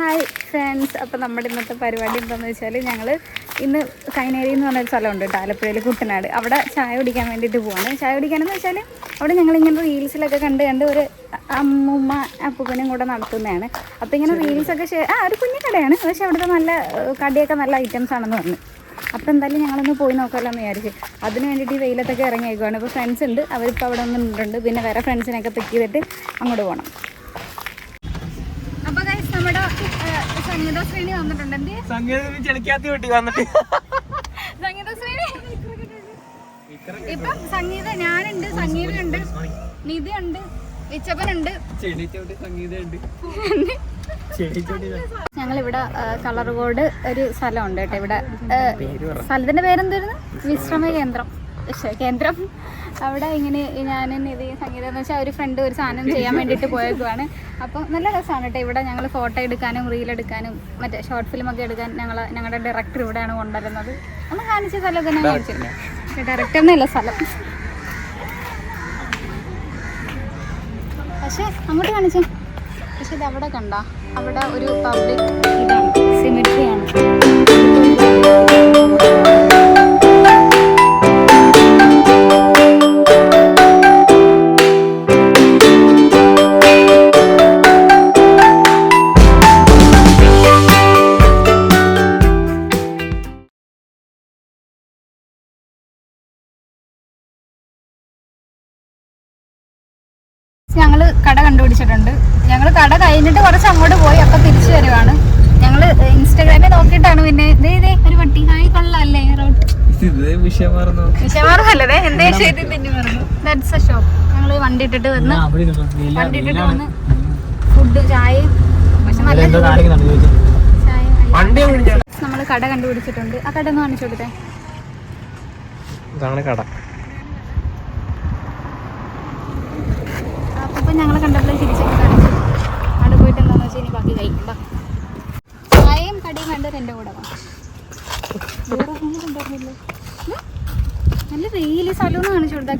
Hi friends അപ്പോൾ നമ്മുടെ ഇന്നത്തെ പരിപാടി എന്താണെന്ന് വെച്ചാൽ ഞങ്ങൾ ഇന്ന് കൈനേരി എന്ന് പറഞ്ഞൊരു സ്ഥലമുണ്ട് കേട്ടോ ആലപ്പുഴയിൽ കുട്ടനാട്. അവിടെ ചായ കുടിക്കാൻ വേണ്ടിയിട്ട് പോവാണ്. ചായ കുടിക്കാനെന്ന് വെച്ചാൽ അവിടെ ഞങ്ങളിങ്ങനെ റീൽസിലൊക്കെ കണ്ട് കണ്ട് ഒരു അമ്മുമ്മ അപ്പൂപ്പനും കൂടെ നടത്തുന്നതാണ്. അപ്പോൾ ഇങ്ങനെ റീൽസൊക്കെ ഷെയർ ആ ഒരു കുഞ്ഞു കടയാണ്. പക്ഷേ അവിടുത്തെ നല്ല കടിയൊക്കെ നല്ല ഐറ്റംസ് ആണെന്ന് പറഞ്ഞു. അപ്പോൾ എന്തായാലും ഞങ്ങളൊന്ന് പോയി നോക്കാമല്ലോ എന്ന് വിചാരിച്ച്. അതിന് വേണ്ടിയിട്ട് ഈ വെയിലത്തൊക്കെ ഇറങ്ങിയേക്കുവാണ്. ഇപ്പോൾ ഫ്രണ്ട്സ് ഉണ്ട്. അവരിപ്പോൾ അവിടെ ഒന്നും പിന്നെ വേറെ ഫ്രണ്ട്സിനെയൊക്കെ പിക്ക് ചെയ്തിട്ട് അങ്ങോട്ട് പോകണം അപ്പൊ guys, നമ്മുടെ ഏഹ്, സംഗീത ശ്രേണി വന്നിട്ടുണ്ട്. എന്ത് സംഗീതം ചെളിക്കാത്തി വെട്ടി വന്നിട്ട്. സംഗീതശ്രേണി? ഇപ്പം സംഗീത ഞാനുണ്ട് നിധിയുണ്ട് വിച്ചപ്പനുണ്ട്. ചെടിച്ചോട്ടി സംഗീതമുണ്ട്. ഞങ്ങൾ ഞങ്ങളിവിടെ കളർ കോഡ് ഒരു സ്ഥലമുണ്ട് കേട്ടോ ഇവിടെ. സ്ഥലത്തിന്റെ പേരെന്തായിരുന്നു? വിശ്രമ കേന്ദ്രം കേന്ദ്രം. അവിടെ ഇങ്ങനെ ഞാൻ ഇത് സംഗീതം എന്ന് വെച്ചാൽ ഒരു ഫ്രണ്ട് ഒരു സാധനം ചെയ്യാൻ വേണ്ടിയിട്ട് പോയേക്കുവാണ്. അപ്പോൾ നല്ല രസമാണ് കേട്ടോ ഇവിടെ ഞങ്ങൾ ഫോട്ടോ എടുക്കാനും റീൽ എടുക്കാനും മറ്റേ ഷോർട്ട് ഫിലിം ഒക്കെ എടുക്കാൻ ഞങ്ങൾ ഞങ്ങളുടെ ഡയറക്ടർ ഇവിടെയാണ് കൊണ്ടുവരുന്നത്. ഒന്ന് കാണിച്ച സ്ഥലമൊക്കെ ഞാൻ കാണിച്ചിട്ടുണ്ട്. ഡയറക്ടർ എന്നല്ല സ്ഥലം. പക്ഷേ അങ്ങോട്ട് കാണിച്ചു. പക്ഷെ ഇത് അവിടെ കണ്ട. അവിടെ ഒരു പബ്ലിക് ഇതാണ്. സിമിട്രി ഇത് വിഷയം മറന്നു. വിഷമാർഗല്ലേ എന്തേ ശരി ദാറ്റ്സ് എ ഷോപ്പ് ഞങ്ങൾ വണ്ടി ഇട്ടിട്ട് വന്ന് വണ്ടി ഇട്ടിട്ട് വന്ന് ഫുഡ് ചായ പക്ഷെ നല്ല നമ്മൾ കട കണ്ടുപിടിച്ചിട്ടുണ്ട്. ആ കട ഒന്ന് കാണിച്ചു കൊടുത്തേ. ഇതാണ് കട. അപ്പൊ ഞങ്ങൾ കണ്ടപ്പോൾ തിരിച്ചൊക്കെ കാണിച്ചു. അവിടെ പോയിട്ട് എന്താന്ന് വെച്ചാൽ ഇനി ബാക്കി കഴിക്കണ്ട. ചായയും കടിയും കണ്ടത് എന്റെ കൂടെ വാ. വേറെ ഒന്നും കൊണ്ടുവരുന്നില്ലേ? ഉം? നല്ല വെയിൽ സ്ഥലം കാണിച്ചു കൊടുത്ത അക്ഷകുമാർ നൈസ് അല്ലേ അടിപൊളി മഴയാണെങ്കിൽ അവിടെ നിന്നിട്ട് കിള്ളി കിള്ളി മഴയായി സ്ഥലം കാണിച്ചു കൊടുത്ത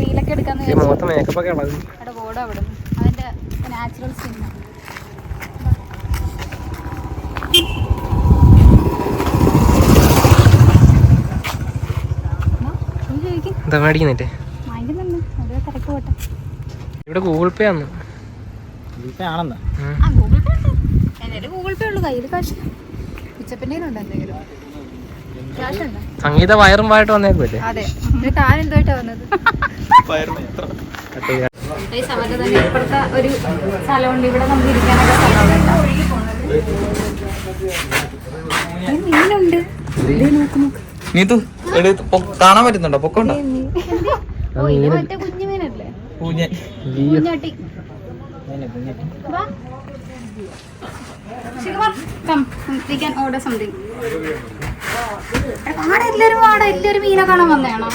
റീലൊക്കെ ഇളകും. അവിടെ ബോർഡ് അവിടെ. അതിന്റെ നാച്ചുറൽ സ്കിന്നാണ് ചോദിക്കും എന്താ മേടിക്കുന്നിട്ട് വാങ്ങിക്കുന്നുണ്ട് ഓരോ തിരക്ക് പോട്ടെ. ഇവിടെ ഗൂഗിൾ പേ ആണെന്ന്. ആ ഗൂഗിൾ പേ ഉണ്ട്. എന്റെ ഗൂഗിൾ പേ ഉള്ളു. കയ്യിൽ കാശ്. ഉച്ചപ്പിന്റെ ഉണ്ട് എന്തെങ്കിലും. സംഗീത വയറും വായിട്ട് വന്നേക്കുമല്ലേ അതെ. വന്നത്? തന്നെ ഇപ്പുറത്തെ ഒരു സ്ഥലമുണ്ട്. ഇവിടെ നമുക്ക് ഇരിക്കാനൊക്കെ സ്ഥലമുണ്ട് മീനുണ്ട്. നോക്ക് നോക്ക്. നീതു കാണാൻ പറ്റുന്നുണ്ടോ? പൊക്കോണ്ടോ കുഞ്ഞു മീനല്ലേ? കം ഓർഡർ സംതിങ് വാട എല്ലാവരും എല്ലാവരും മീനെ കാണാൻ വന്നതാണോ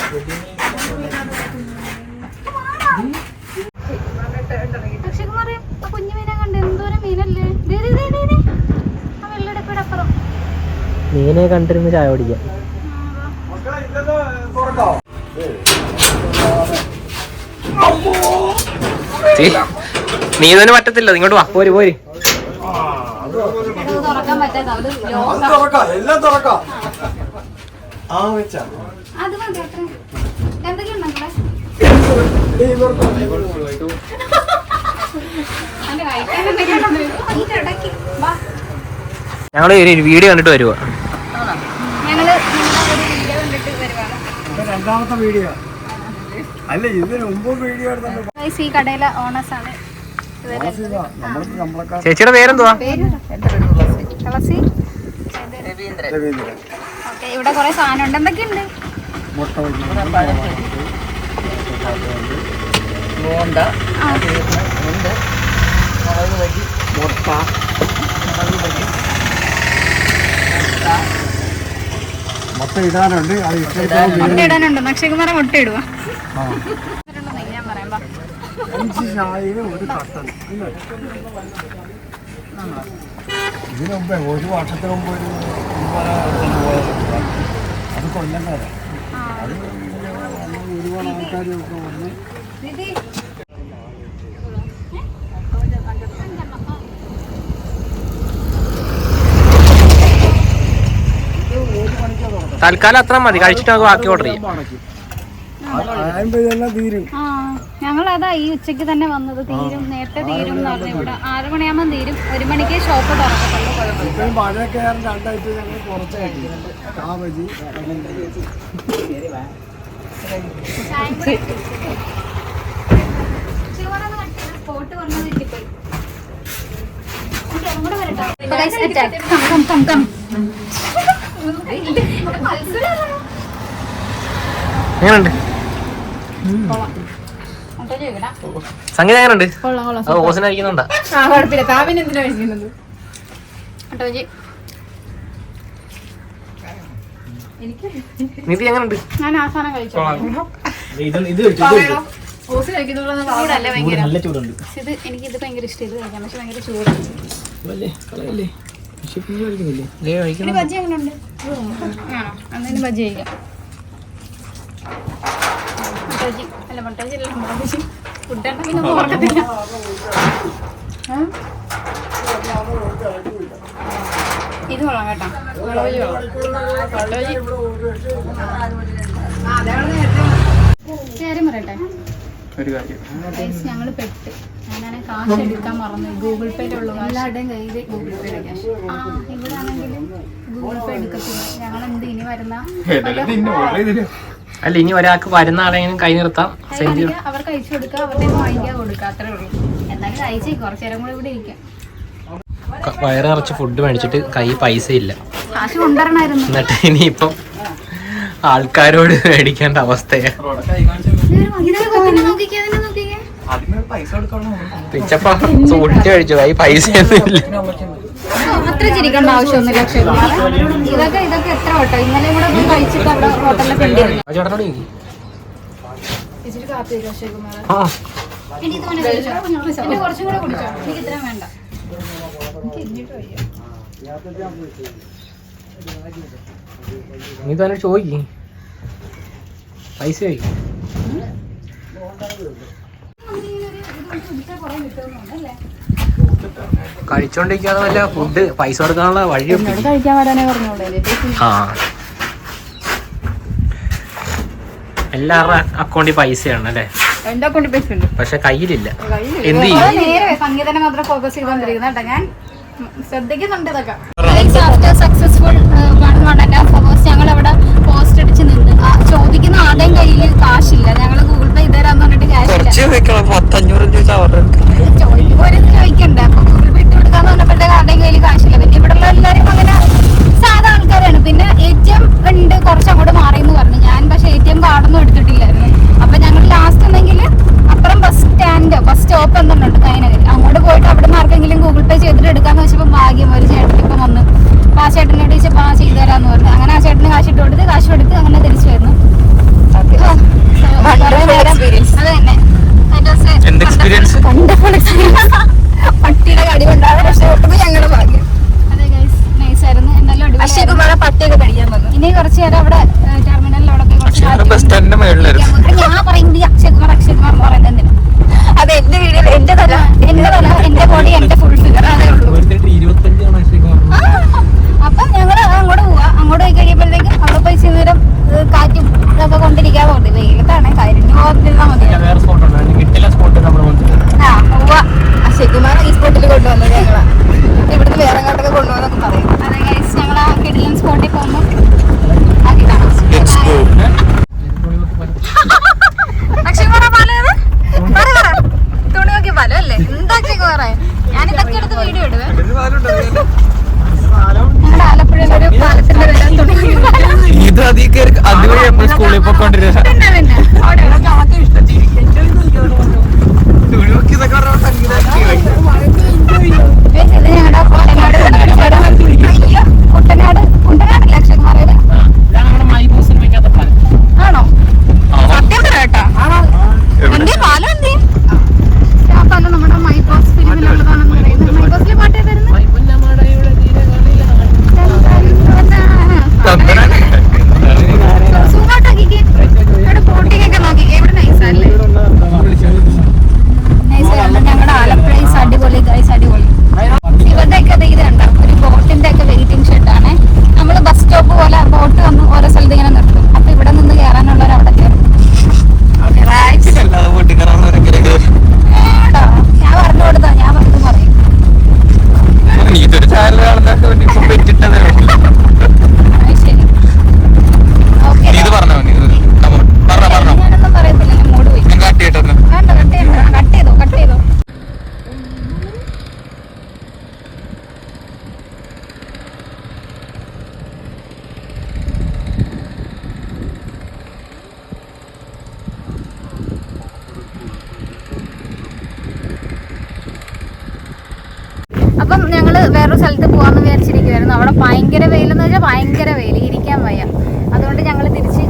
അക്ഷയകുമാർ ആ കുഞ്ഞു മീനെ കണ്ട് എന്തോരം മീനല്ലേ. ആ അപ്പുറം. മീനെ കണ്ടിരുന്ന് ചായ കുടിക്കാം. നീ ഇതിന് പറ്റത്തില്ല ഇങ്ങോട്ട് വാ. പോര് പോര്. എല്ലാം തുറക്കാം ആ വെച്ചാ അത് എന്തൊക്കെയുണ്ട് ഞങ്ങൾ ഒരു വീഡിയോ കണ്ടിട്ട് വരുവാ. ഞങ്ങൾ നിങ്ങളെ വീഡിയോ കണ്ടിട്ട് വരുവാണ് രണ്ടാമത്തെ വീഡിയോ അല്ല ഇതിന് മുമ്പ് വീഡിയോ ഈ കടയിലെ ഓണേഴ്സ് ആണ് ചേച്ചിയുടെ പേരെന്തുവാ? പേര് രവീന്ദ്രൻ. ഓക്കെ ഇവിടെ കുറെ സാധനം ഉണ്ട്. എന്തൊക്കെയുണ്ട് മുട്ട. മുട്ട. ഇടാനുണ്ട്. അത് ഇഷ്ടം മുട്ട ഇടാനുണ്ട്. നക്ഷകുമാരെ മുട്ട ഇടുക. അഞ്ച് ചായയും ഒരു കട്ടൻ. ഇതിനു മുമ്പേ ഒരു വർഷത്തിന് മുമ്പ് ഒരു അത് കൊല്ലം കാര്യം അത് ഒരുപാട് ആൾക്കാരൊക്കെ വന്ന്. തൽക്കാലം അത്ര മതി. കഴിച്ചിട്ട് നമുക്ക് ബാക്കി ഓർഡർ ചെയ്യാം. തീരും. ഞങ്ങളതാ ഈ ഉച്ചയ്ക്ക് തന്നെ വന്നത്. തീരും നേരത്തെ തീരും എന്ന് പറഞ്ഞു ഇവിടെ ആറ് മണിയാകുമ്പോൾ തീരും. ഒരു മണിക്ക് ഷോപ്പ് തുറക്കത്തുള്ളൂ മഴയൊക്കെ രണ്ടായിട്ട് ഞങ്ങൾ പറഞ്ഞത് കിട്ടിപ്പോയി. എങ്ങനെയുണ്ട്. സംഗീതം എങ്ങനെയുണ്ട്? കൊള്ളാം കൊള്ളാം അത് ഓസിനായിരിക്കുന്നുണ്ടാ ആ കുഴപ്പമില്ല. താവിന് എന്തിനാ കഴിക്കുന്നത് കേട്ടോ ജി. നിധി എങ്ങനെയുണ്ട്? ഞാൻ അവസാനം കഴിച്ചു. നല്ല ചൂടുണ്ട് ഇത് എനിക്ക് ഇത് ഭയങ്കര? ഇഷ്ടം. ഇത് കഴിക്കാൻ പക്ഷെ ഭയങ്കര ചൂടാണ് ബജ്ജി എങ്ങനെ ഉണ്ട് ആണോ അന്നേരം ബജ്ജി കഴിക്കാം. മുട്ടബജി അല്ല മുട്ടബജി അല്ല മുട്ടബജി ഫുഡ് ഉണ്ടെങ്കിൽ ഓർക്കത്തില്ല. ആ? ഇത് കൊള്ളാം കേട്ടോ. മുളക് കൊള്ളാം. മുട്ടബജി കാര്യം പറയട്ടെ? ഒരു കാര്യം. ഞങ്ങൾ പെട്ട്. ഞാനാണ് കാശ് എടുക്കാൻ മറന്നു. ഗൂഗിൾ പേയിലുള്ള എല്ലാവരുടെയും കയ്യിൽ ഗൂഗിൾ പേ ക്യാഷ് ഇവിടെ ആണെങ്കിലും ഗൂഗിൾ പേ എടുക്കത്തില്ല. ഞങ്ങൾ എന്ത് ഇനി വരുന്ന? അല്ല ഇനി ഒരാൾക്ക് വരുന്ന ആളെങ്കിലും കൈ നിർത്താം. സെൻഡ് ചെയ്യാം. അവർക്ക് അയച്ചു കൊടുക്കുക അവരുടെ വാങ്ങിക്കാൻ കൊടുക്കുക അത്രേ ഉള്ളൂ. എന്തായാലും അയച്ചേ കുറച്ചു നേരം കൂടെ ഇവിടെ ഇരിക്കാം. വയറ് നിറച്ച് ഫുഡ് മേടിച്ചിട്ട് കൈ പൈസ ഇല്ല. എന്നിട്ട് ഇനിയിപ്പം ആൾക്കാരോട് മേടിക്കേണ്ട അവസ്ഥയാ. പിച്ചപ്പ സൂക്ഷിച്ചു കഴിച്ചു കൈ പൈസ ഒന്നും ഇല്ല. അത്ര ചിരിക്കേണ്ട ആവശ്യമൊന്നുമില്ല അക്ഷയകുമാർ ഇതൊക്കെ ഇതൊക്കെ എത്ര വട്ടോ? ഇന്നലെ കൂടെ പോയി കഴിച്ചിട്ട് അവിടെ. ഇച്ചിരി കാപ്പി അക്ഷയകുമാർ കുറച്ചും കൂടെ കുടിച്ചോ. എനിക്ക് ഇത്രയും വേണ്ട. നീ തന്നെ ചോദിക്കും. പൈസ ചോദിക്കും. കഴിച്ചോണ്ടിരിക്കാതെ വല്ല ഫുഡ് പൈസ കൊടുക്കാനുള്ള വഴി ആ. എല്ലാവരുടെ അക്കൗണ്ടിൽ പൈസയാണ് അല്ലേ? എന്റെ അക്കൗണ്ടിൽ പൈസ ഉണ്ട്. പക്ഷെ കയ്യിലില്ല. എന്ത് ചെയ്യും? അത് നേരെ സംഗീതനെ മാത്രം ഫോക്കസ് ചെയ്തോണ്ടിരിക്കുന്ന ഞാൻ. ശ്രദ്ധിക്കുന്നുണ്ട് ഇതൊക്കെ. Successful one one and half hours ഞങ്ങൾ അവിടെ പോസ്റ്റ് അടിച്ച് നിന്ന് ആ, ചോദിക്കുന്ന ആരുടെയും കയ്യിൽ കാശില്ല ഞങ്ങൾ ഗൂഗിൾ പേ ഇതരാന്ന് പറഞ്ഞിട്ട് കാശില്ല ചോദിക്കുമ്പോൾ ഒരു ചോദിക്കണ്ടേ അപ്പൊ ഗൂഗിൾ പേ ഇട്ട് കൊടുക്കാന്ന് പറഞ്ഞപ്പോഴത്തേക്ക് ആരുടെയും കയ്യിൽ കാശില്ല പിന്നെ ഇവിടെ ഉള്ള എല്ലാവരും അങ്ങനെ സാധാ ആൾക്കാരാണ് പിന്നെ എ ടി എം ഉണ്ട് കുറച്ച് അങ്ങോട്ട് മാറി എന്ന് പറഞ്ഞു ഞാൻ പക്ഷെ എ ടി എം കാർഡൊന്നും എടുത്തിട്ടില്ലായിരുന്നു അപ്പൊ ഞങ്ങൾ ലാസ്റ്റ് ഉണ്ടെങ്കിൽ അപ്പുറം ബസ് സ്റ്റാൻഡ് ബസ് സ്റ്റോപ്പ് എന്തുണ്ട് കൈനഗരി അങ്ങോട്ട് പോയിട്ട് അവിടെ നിന്ന് ആർക്കെങ്കിലും ഗൂഗിൾ പേ ചെയ്തിട്ട് എടുക്കാന്ന് വെച്ചപ്പോൾ ഭാഗ്യം ഒരു ചേട്ടൻ ഇപ്പം വന്ന് അപ്പൊ ആ ചേട്ടനോട് ചോദിച്ചപ്പോൾ ആ ചെയ്തു തരാന്ന് പറഞ്ഞു അങ്ങനെ ആ ചേട്ടന് കാശ് ഇട്ട് കൊടുത്ത് കാശ് കൊടുത്ത് അങ്ങനെ തിരിച്ചു വരുന്നു അത് തന്നെ That was a എന്ത് എക്സ്പീരിയൻസ് wonderful experience. പട്ടിയുടെ കടി കൊണ്ടാണ് രക്ഷപ്പെട്ടത് ഞങ്ങളുടെ ഭാഗ്യം അതെ ഗൈസ് നൈസ് ആയിരുന്നു എന്തായാലും പട്ടിയൊക്കെ കടിക്കാൻ വന്നു. ഇനി കുറച്ച് നേരം അവിടെ ടെർമിനലിൽ അവിടെ. ഞാൻ പറയുന്നത് ഈ അക്ഷയ് കുമാർ എന്ന് പറയുന്നത് എന്തിനാ? അത് എന്റെ വീഡിയോയിൽ എന്റെ തല എന്റെ തല എന്റെ ബോഡി എന്റെ ഫുൾ ഫിഗർ അതേ ഉള്ളൂ. അപ്പം ഞങ്ങൾ അങ്ങോട്ട് പോവാ. അങ്ങോട്ട് പോയി കഴിയുമ്പോഴത്തേക്കും അവിടെ പോയി ചെന്നേരം കാറ്റും ഇതൊക്കെ കൊണ്ടിരിക്കാൻ പോകുന്നത് വെയിലത്താണ് കരിഞ്ഞു പോകാതിരുന്നാൽ മതി വേറെ സ്പോട്ട് ഉണ്ട് കിട്ടില്ല സ്പോട്ട് നമ്മൾ വന്നിട്ടുണ്ട് ആ പോവാ അക്ഷയകുമാർ ഈ സ്പോട്ടിൽ കൊണ്ടുവന്നത് ഞങ്ങളാ ഇവിടുന്ന് വേറെ അങ്ങോട്ടൊക്കെ കൊണ്ടുപോകുന്നൊക്കെ പറയും അതെ ഗൈസ് ഞങ്ങൾ ആ കിടിലൻ സ്പോട്ടിൽ പോകുമ്പോൾ ആക്കി കാണാം അക്ഷയകുമാറ പാലത് പറ പറ തുണി നോക്കി പാലം അല്ലേ എന്താ അക്ഷയകുമാറേ ഞാൻ ഇതൊക്കെ എടുത്ത് വീഡിയോ ഇടുവേ ഞങ്ങളുടെ ആലപ്പുഴയിലെ ഒരു പാലത്തിന്റെ പേര് തുണി നോക്കി പാലം. അധികം കയറി അതുവഴി എപ്പോഴും സ്കൂളിൽ പോയിക്കൊണ്ടിരുന്നത് പിന്നെ പിന്നെ അവിടെ ഗൈസ്, ഇത് ഞങ്ങളുടെ കുട്ടനാട് അയ്യോ, കുട്ടനാട് കുട്ടനാടല്ലേ അക്ഷയകുമാറേത് ആണോ സത്യം പറയട്ടാ എന്തേ പാലം എന്തേ ആ പാലം നമ്മുടെ മൈപോസ് ഫിലിമിലുള്ളതാണെന്ന് പറയുന്നത് മൈപോസിലെ പാട്ട് ഏതായിരുന്നു ഇപ്പം ഞങ്ങൾ വേറൊരു സ്ഥലത്ത് പോകാമെന്ന് വിചാരിച്ചിരിക്കുവായിരുന്നു. അവിടെ ഭയങ്കര വെയിലെന്ന് വെച്ചാൽ ഭയങ്കര വെയിൽ ഇരിക്കാൻ വയ്യ. അതുകൊണ്ട് ഞങ്ങൾ തിരിച്ച്